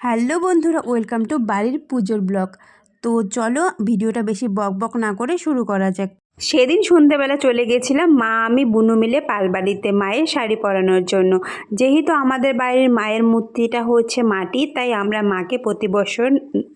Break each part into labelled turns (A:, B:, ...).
A: Hello বন্ধুরা, welcome to বাড়ির পুজোর ব্লগ। তো চলো ভিডিওটা বেশি বক বক না করে শুরু করা যাক। সেদিন সন্ধেবেলা চলে গেছিলাম মা, আমি, বুনু মিলে পালবাড়িতে মায়ের শাড়ি পরানোর জন্য। যেহেতু আমাদের বাড়ির মায়ের মূর্তিটা হচ্ছে মাটি, তাই আমরা মাকে প্রতি বছর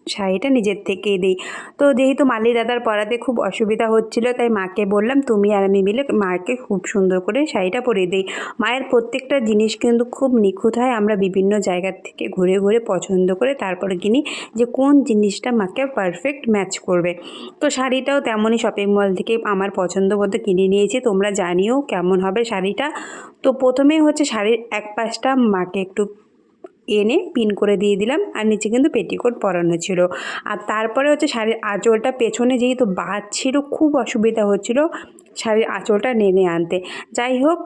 A: শাড়িটা নিজের থেকেই দিই। তো যেহেতু মালি দাদার পরাতে খুব অসুবিধা হচ্ছিল, তাই মাকে বললাম, তুমি আর আমি মিলে মাকে খুব সুন্দর করে শাড়িটা পরিয়ে দিই। মায়ের প্রত্যেকটা জিনিস কিন্তু খুব নিখুঁত হয়, আমরা বিভিন্ন জায়গার থেকে ঘুরে ঘুরে পছন্দ করে তারপরে কিনি যে কোন জিনিসটা মাকে পারফেক্ট ম্যাচ করবে। তো শাড়িটাও তেমনই শপিং মল থেকে আমার পছন্দ মতো কিনে নিয়েছি, তোমরা জানিও কেমন হবে শাড়িটা। তো প্রথমেই হচ্ছে শাড়ির এক পাশটা মাকে একটু এনে পিন করে দিয়ে দিলাম আর নিচে কিন্তু পেটিকোট পরানো ছিল। আর তারপরে হচ্ছে শাড়ির আঁচলটা পেছনে যেহেতু বাদ ছিল খুব অসুবিধা হচ্ছিল শাড়ির আঁচলটা নেনে আনতে। যাই হোক,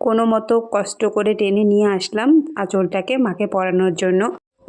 A: কোনো মতো কষ্ট করে টেনে নিয়ে আসলাম আঁচলটাকে মাকে পরানোর জন্য।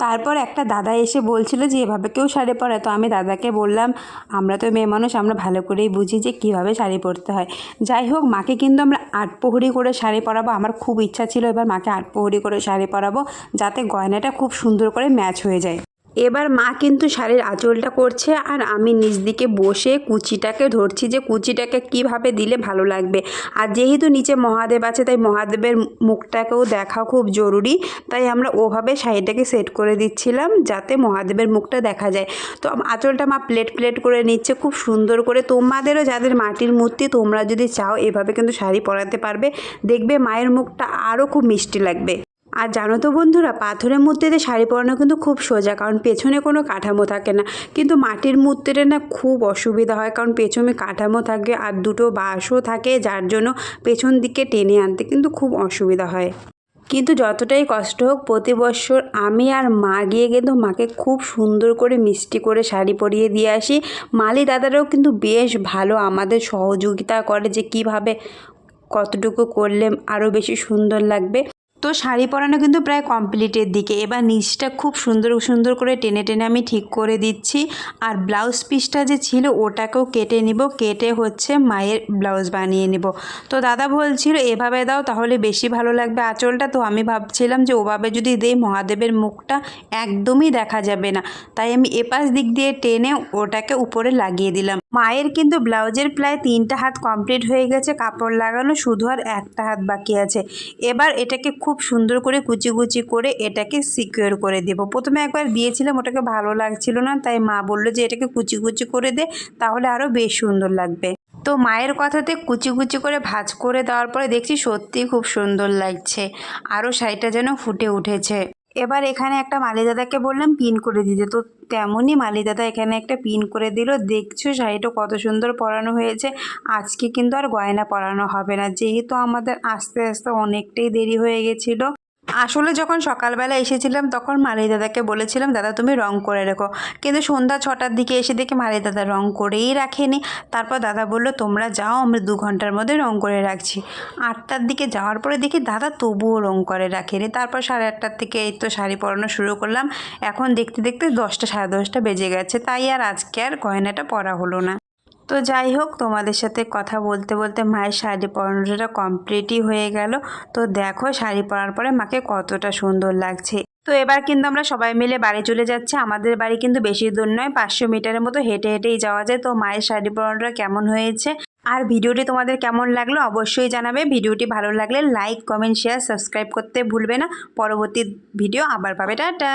A: তারপর একটা দাদা এসে বলছিল যে, এভাবে কেউ শাড়ি পরে? তো আমি দাদাকে বললাম, আমরা তো মেয়ে মানুষ, আমরা ভালো করেই বুঝি যে কীভাবে শাড়ি পরতে হয়। যাই হোক, মাকে কিন্তু আমরা আট পোহরি করে শাড়ি পরাবো, আমার খুব ইচ্ছা ছিল এবার মাকে আট পোহরি করে শাড়ি পরাবো, যাতে গয়নাটা খুব সুন্দর করে ম্যাচ হয়ে যায়। এবার মা কিন্তু শাড়ির আঁচলটা করছে আর আমি নিজ দিকে বসে কুচিটাকে ধরছি যে কুচিটাকে কীভাবে দিলে ভালো লাগবে। আর যেহেতু নিচে মহাদেব আছে, তাই মহাদেবের মুখটাকেও দেখা খুব জরুরি। তাই আমরা ওভাবে শাড়িটাকে সেট করে দিচ্ছিলাম যাতে মহাদেবের মুখটা দেখা যায়। তো আঁচলটা মা প্লেট প্লেট করে নিচ্ছে, খুব সুন্দর করে। তোমাদেরও যাদের মাটির মূর্তি, তোমরা যদি চাও এভাবে কিন্তু শাড়ি পরাতে পারবে। দেখবে মায়ের মুখটা আরও খুব মিষ্টি লাগবে। আর জানো তো বন্ধুরা, পাথরের মূর্তিতে শাড়ি পরানো কিন্তু খুব সোজা, কারণ পেছনে কোনো কাঠামো থাকে না। কিন্তু মাটির মূর্তিটা না খুব অসুবিধা হয়, কারণ পেছনে কাঠামো থাকে আর দুটো বাঁশও থাকে, যার জন্য পেছন দিকে টেনে আনতে কিন্তু খুব অসুবিধা হয়। কিন্তু যতটাই কষ্ট হোক, প্রতি বছর আমি আর মা গিয়ে কিন্তু মাকে খুব সুন্দর করে মিষ্টি করে শাড়ি পরিয়ে দিয়ে আসি। মালি দাদারাও কিন্তু বেশ ভালো আমাদের সহযোগিতা করে যে কীভাবে কতটুকু করলে আরও বেশি সুন্দর লাগবে। তো শাড়ি পরানো কিন্তু প্রায় কমপ্লিটের দিকে। এবার নিচটা খুব সুন্দর সুন্দর করে টেনে টেনে আমি ঠিক করে দিচ্ছি। আর ব্লাউজ পিসটা যে ছিল, ওটাকেও কেটে নিব। কেটে হচ্ছে মায়ের ব্লাউজ বানিয়ে নেব। তো দাদা বলছিল, এভাবে দাও, তাহলে বেশি ভালো লাগবে আঁচলটা। তো আমি ভাবছিলাম যে, ওভাবে যদি দেই, মহাদেবের মুখটা একদমই দেখা যাবে না। তাই আমি এপাশ দিক দিয়ে টেনে ওটাকে উপরে লাগিয়ে দিলাম। মায়ের কিন্তু ব্লাউজের প্রায় তিনটা হাত কমপ্লিট হয়ে গেছে, কাপড় লাগানো শুধু আর একটা হাত বাকি আছে। এবার এটাকে খুব সুন্দর করে কুচি কুচি করে এটাকে সিকিউর করে দেব। প্রথমে একবার দিয়েছিলাম, ওটাকে ভালো লাগছিল না, তাই মা বলল যে এটাকে কুচি কুচি করে দে, তাহলে আরও বেশ সুন্দর লাগবে। তো মায়ের কথাতে কুচি কুচি করে ভাজ করে দেওয়ার পরে দেখছি সত্যিই খুব সুন্দর লাগছে আরও শাড়িটা যেন ফুটে উঠেছে। এবার এখানে একটা মালি দাদাকে বললাম, পিন করে দিতে। তো তেমনই মালি দাদা এখানে একটা পিন করে দিল। দেখছ শাড়িটা কত সুন্দর পরানো হয়েছে। আজকে কিন্তু আর গয়না পরানো হবে না। যেহেতু আমাদের আস্তে আস্তে অনেকটাই দেরি হয়ে গেছিল। আসলে যখন সকালবেলা এসেছিলাম, তখন মালি দাদাকে বলেছিলাম, দাদা, তুমি রং করে রেখো। কিন্তু সন্ধ্যা ছটার দিকে এসে দেখি মালি দাদা রং করেই রাখেনি। তারপর দাদা বলল, তোমরা যাও, আমরা দু ঘণ্টার মধ্যে রং করে রাখছি। আটটার দিকে যাওয়ার পরে দেখি, দাদা, তবুও রং করে রাখেনি। তারপর সাড়ে আটটার থেকে এই তো শাড়ি পরানো শুরু করলাম। এখন দেখতে দেখতে দশটা, সাড়ে দশটা বেজে গেছে। তাই আর আজকে আর গয়নাটা পরা হলো না। তো যাই হোক, তোমাদের সাথে কথা বলতে বলতে মায়ের শাড়ি পরানোটা কমপ্লিটই হয়ে গেল। তো দেখো, শাড়ি পরার পরে মাকে কতটা সুন্দর লাগছে। তো এবার কিন্তু আমরা সবাই মিলে বাড়ি চলে যাচ্ছি। আমাদের বাড়ি কিন্তু বেশি দূর নয়, পাঁচশো মিটারের মতো হেঁটে হেঁটেই যাওয়া যায়। তো মায়ের শাড়ি পরানোটা কেমন হয়েছে? আর ভিডিওটি তোমাদের কেমন লাগল অবশ্যই জানাবে। ভিডিওটি ভালো লাগলে লাইক কমেন্ট শেয়ার সাবস্ক্রাইব করতে ভুলবে না। পরবর্তী ভিডিও আবার পাবে। টাটা!